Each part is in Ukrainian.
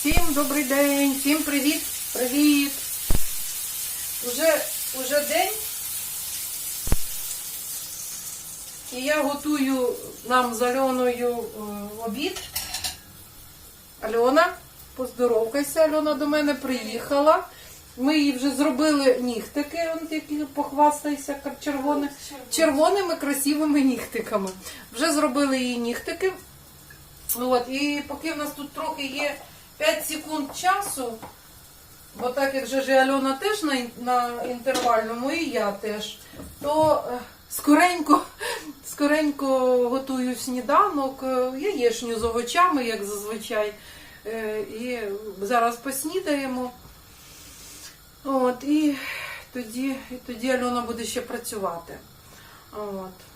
Всім добрий день, всім привіт, привіт. Уже, уже день. І я готую нам з Альоною е, обід. Альона, поздоровкайся, Альона до мене приїхала. Ми їй вже зробили нігтики, он які похвастайся, як червоними красивими нігтиками. Вже зробили їй нігтики. От, і поки в нас тут трохи є 5 секунд часу, бо так як же ж Альона теж на, на інтервальному, і я теж, то е, скоренько, скоренько готую сніданок, е, яєчню з овочами, як зазвичай. Е, І зараз поснідаємо. От, і тоді, і тоді Альона буде ще працювати. От.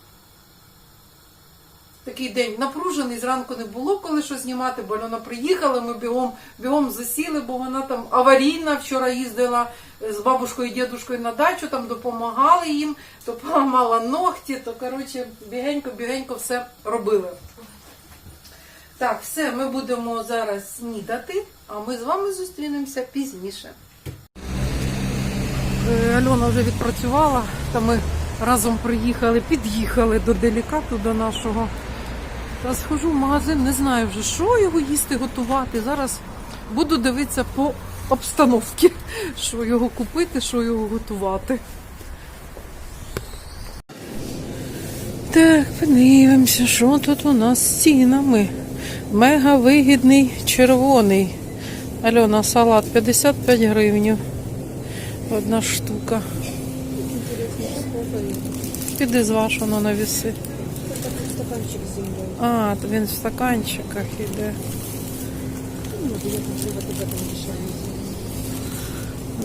Такий день напружений, зранку не було коли що знімати, бо Альона приїхала, ми бігом, бігом засіли, бо вона там аварійна. Вчора їздила з бабушкою і дідушкою на дачу, там допомагали їм, то поламала ногті, то коротше бігенько-бігенько все робили. Так, все, ми будемо зараз снідати, а ми з вами зустрінемося пізніше. Е, Альона вже відпрацювала, та ми разом приїхали, під'їхали до делікату до нашого. Та схожу в магазин, не знаю вже, що його їсти, готувати. Зараз буду дивитися по обстановці, що його купити, що його готувати. Так, подивимося, що тут у нас з цінами. Мега вигідний червоний. Альона, салат 55 гривень. Одна штука. Піди зваж воно на віси. А, то він в стаканчиках іде.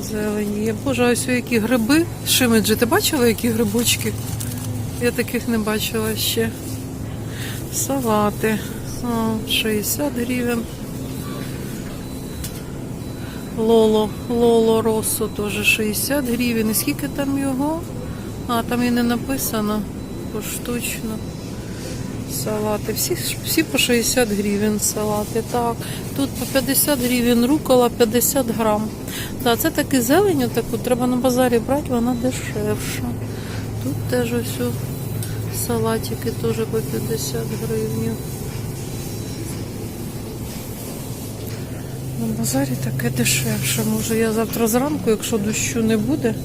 Зелені. є. Боже, ось які гриби. Шимеджі, ти бачила, які грибочки? Я таких не бачила ще. Салати. О, 60 гривень. Лоло, Лоло Росо теж 60 гривень. І скільки там його? А, там і не написано. Поштучно. Салати. Всі, всі по 60 гривень салати. Так. Тут по 50 гривень рукола 50 грам. Так, це таки зелень, таку треба на базарі брати, вона дешевша. Тут теж ось салатики теж по 50 гривень. На базарі таке дешевше. Може я завтра зранку, якщо дощу не буде,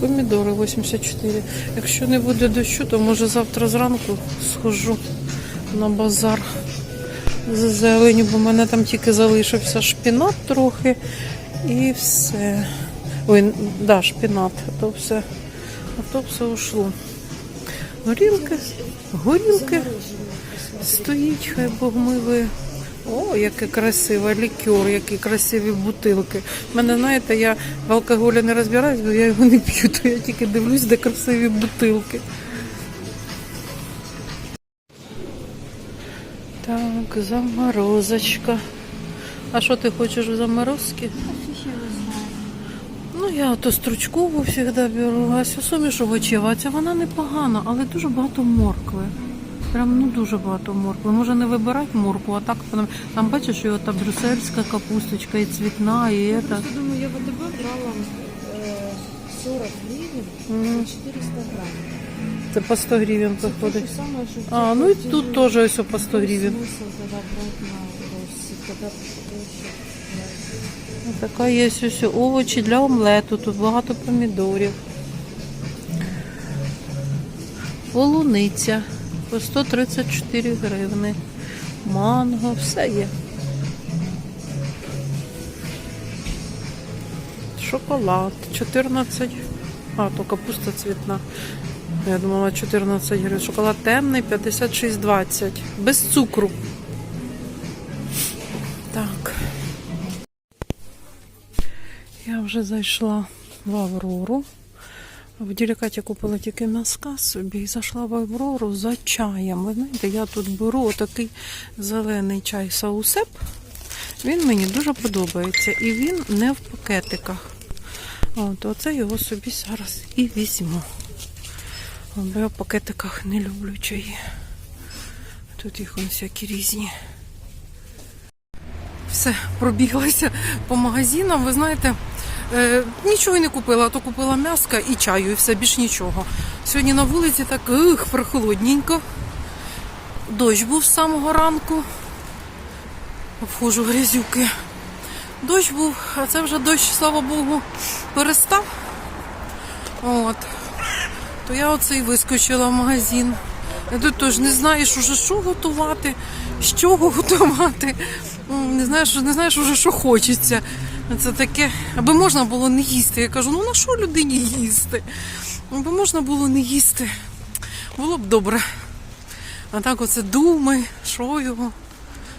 помідори 84. Якщо не буде дощу, то може завтра зранку схожу на базар з зеленю, бо в мене там тільки залишився шпінат трохи і все. Ой, да, шпінат, а то все, а то все ушло. Горілки, горілки стоїть, хай Бог милує. О, яке красиве, лікер, які красиві бутилки. У мене, знаєте, я в алкоголі не розбираюсь, бо я його не п'ю, то я тільки дивлюсь, де красиві бутилки. Так, заморозочка. А що ти хочеш в заморозки? Ну, я то стручкову завжди беру, а цю суміш овочів, а ця вона непогана, але дуже багато моркви. Прям ну дуже багато моркви. Може не вибирати моркву, а так там, бачиш, що та брюссельська капусточка і цвітна, і це. Просто думаю, я в АТБ брала е, 40 гривень Мгм. за 400 грамм. Це по 100 гривень виходить. ж саме, що А, ну і тут теж ось по 100 гривень. На проще. Така є ось овочі для омлету, тут багато помідорів. Полуниця по 134 гривни. Манго, все є. Шоколад 14. А, то капуста цвітна. Я думала 14 гривень. Шоколад темний 56,20. Без цукру. Так. Я вже зайшла в Аврору. В Ділікаті купила тільки носка собі і зайшла в Аврору за чаєм. Ви знаєте, я тут беру отакий зелений чай саусеп. Він мені дуже подобається. І він не в пакетиках. От, оце його собі зараз і візьму. Бо я в пакетиках не люблю чаї. Тут їх всякі різні. Все, пробіглася по магазинам. Ви знаєте, е, нічого не купила, а то купила м'яска і чаю, і все, більш нічого. Сьогодні на вулиці так ух, прохолодненько. Дощ був з самого ранку. Вхожу в грязюки. Дощ був, а це вже дощ, слава Богу, перестав. От. То я оце і вискочила в магазин. А Тут теж не знаєш уже, що готувати, з чого готувати. Не знаєш, не знаєш уже, що хочеться. Це таке, аби можна було не їсти. Я кажу, ну на що людині їсти? Аби можна було не їсти. Було б добре. А так оце думай, що його,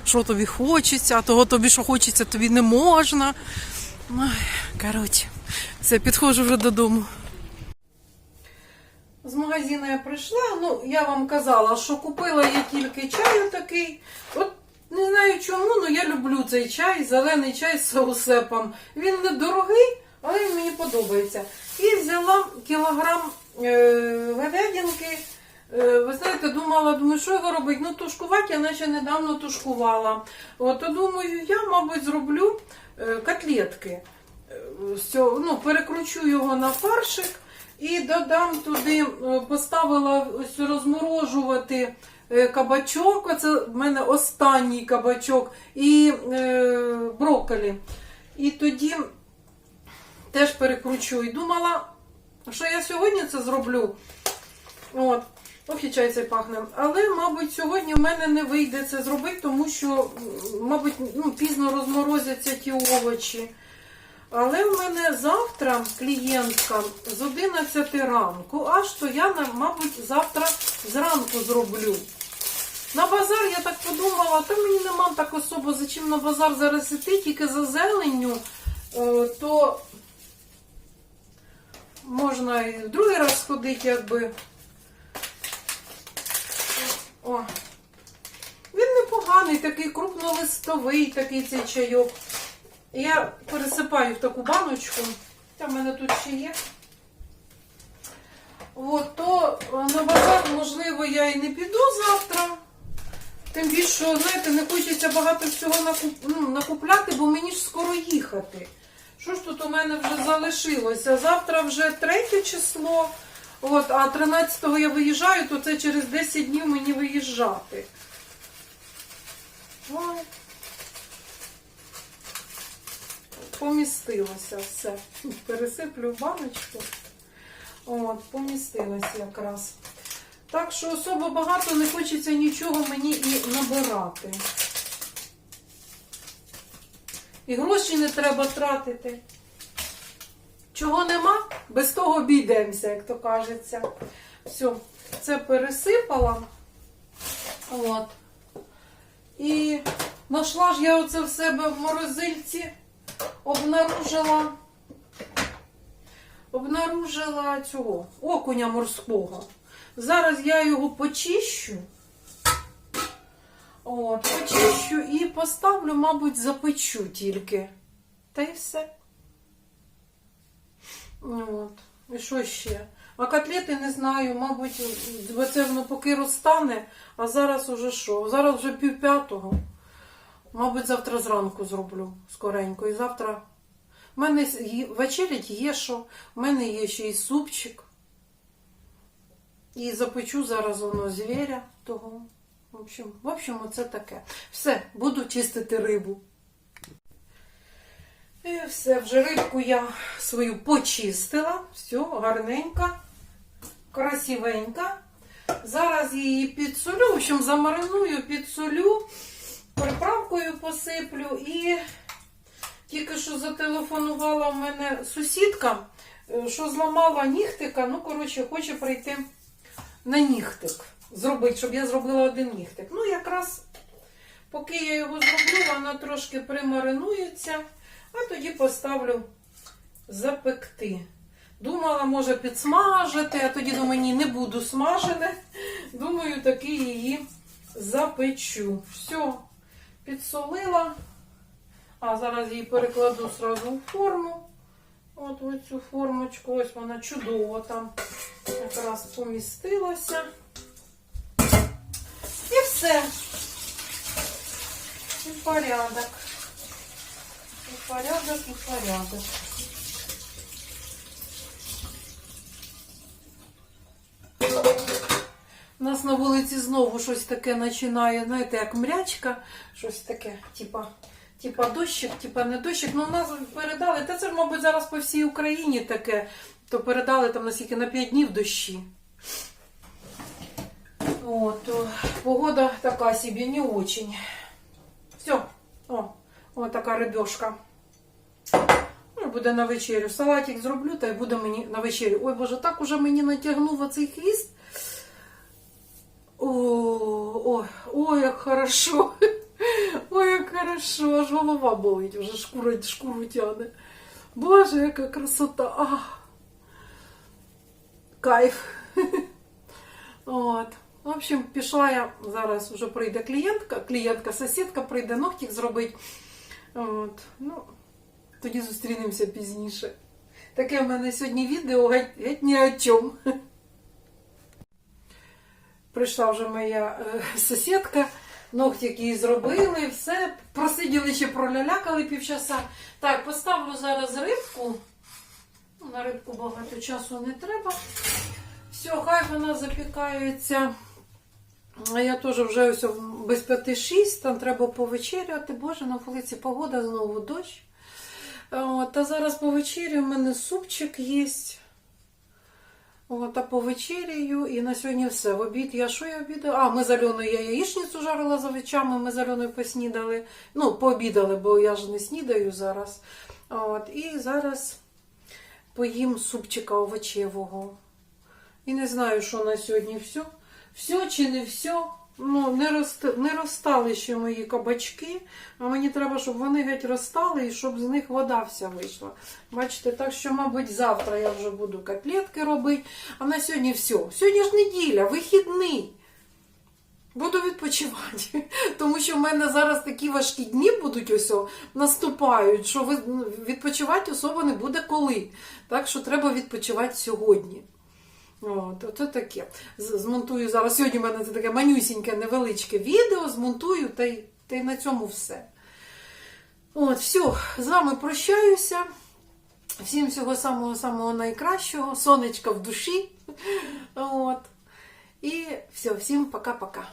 що тобі хочеться, а того тобі, що хочеться, тобі не можна. Коротше, все, підходжу вже додому. З магазину я прийшла, ну я вам казала, що купила я тільки чаю такий. От не знаю чому, але я люблю цей чай, зелений чай з саусепом. Він не дорогий, але він мені подобається. І взяла кілограм е, говядинки. Е, ви знаєте, думала, думаю, що його робити? Ну, тушкувати я наче недавно тушкувала. От, то думаю, я, мабуть, зроблю е, котлетки. Е, з цього, ну, перекручу його на фаршик і додам туди, е, поставила ось розморожувати е, кабачок. Оце в мене останній кабачок і е, брокколі. І тоді теж перекручу. І думала, що я сьогодні це зроблю. От. Ох, і чай цей пахне. Але, мабуть, сьогодні в мене не вийде це зробити, тому що, мабуть, ну, пізно розморозяться ті овочі. Але в мене завтра клієнтка з 11 ранку, аж то я, мабуть, завтра зранку зроблю. На базар я так подумала, та мені нема так особо, за чим на базар зараз іти, тільки за зеленню, е, то можна і в другий раз сходити, якби. О. Він непоганий, такий крупнолистовий, такий цей чайок. Я пересипаю в таку баночку. В мене тут ще є. От, то е, на базар, можливо, я і не піду завтра. Тим більше, знаєте, не хочеться багато всього накуп... ну, накупляти, бо мені ж скоро їхати. Що ж тут у мене вже залишилося? Завтра вже третє число. От, а 13-го я виїжджаю, то це через 10 днів мені виїжджати. Ой. Помістилося все. Пересиплю в баночку. От, помістилося якраз. Так що особо багато не хочеться нічого мені і набирати. І гроші не треба тратити. Чого нема, без того обійдемося, як то кажеться. Все, це пересипала. От. І знайшла ж я оце в себе в морозильці, обнаружила, обнаружила цього окуня морського. Зараз я його почищу. От, почищу і поставлю, мабуть, запечу тільки. Та й все. От. І що ще? А котлети не знаю, мабуть, бо це воно поки розтане, а зараз уже що? Зараз вже пів п'ятого. Мабуть, завтра зранку зроблю скоренько. І завтра. У мене вечерять є що, в мене є ще і супчик. І запечу зараз воно звіря того. В общем, в общем, оце таке. Все, буду чистити рибу. І все, вже рибку я свою почистила. Все, гарненька, красивенька. Зараз її підсолю, в общем, замариную, підсолю, приправкою посиплю і тільки що зателефонувала в мене сусідка, е, що зламала нігтика. Ну, коротше, хоче прийти на нігтик. Зробити, щоб я зробила один нігтик. Ну, якраз, поки я його зроблю, вона трошки примаринується, а тоді поставлю запекти. Думала, може підсмажити, а тоді думаю, ні, не буду смажити. Думаю, таки її запечу. Все, підсолила. А зараз її перекладу сразу в форму. От в цю формочку. Ось вона чудово там якраз помістилася. І все. І порядок. І порядок, і порядок. У нас на вулиці знову щось таке починає, знаєте, як мрячка, щось таке, типа, типа дощик, типа не дощик. Ну, у нас передали, та це ж, мабуть, зараз по всій Україні таке, то передали там наскільки на 5 днів дощі. От, о, погода така собі, не очень. Все, о, о така рибешка. Ну, буде на вечерю. Салатик зроблю, та й буде мені на вечерю. Ой, боже, так уже мені натягнув оцей хвіст. О, ой, ой, як хорошо. Ой, як хорошо, аж голова болить, вже шкура, шкуру тяне. Боже, яка красота. А. Кайф. От. В общем, пішла я, зараз вже прийде клієнтка, клієнтка, сусідка прийде ногтик зробить. От. Ну, тоді зустрінемося пізніше. Таке в мене сьогодні відео геть, геть ні о чому. Прийшла вже моя е, сусідка, ногтик їй зробили, все. Просиділи ще пролялякали півчаса. Так, поставлю зараз рибку. На рибку багато часу не треба. Все, хай вона запікається. Я теж вже ось без п'яти шість, там треба повечеряти. Боже, на вулиці погода знову дощ. От, а зараз по вечері в мене супчик є. От, а повечерію, і на сьогодні все. В обід я що я обідала? А, ми з Альоною я яєчницю жарила за вечами, ми з Альоною поснідали. Ну, пообідали, бо я ж не снідаю зараз. От, і зараз поїм супчика овочевого. І не знаю, що на сьогодні все. Все чи не все. Ну, не, рост... не розстали ще мої кабачки, а мені треба, щоб вони геть розстали і щоб з них вода вся вийшла. Бачите, так що, мабуть, завтра я вже буду котлетки робити. А на сьогодні все. Сьогодні ж неділя, вихідний. Буду відпочивати. Тому що в мене зараз такі важкі дні будуть ось наступають, що відпочивати особо не буде коли. Так що треба відпочивати сьогодні. От, ото таке. Змонтую зараз. Сьогодні в мене це таке манюсіньке, невеличке відео, змонтую та й, та й на цьому все. От, все, з вами прощаюся. Всім всього самого-самого найкращого, сонечка в душі. От. І все, всім пока-пока.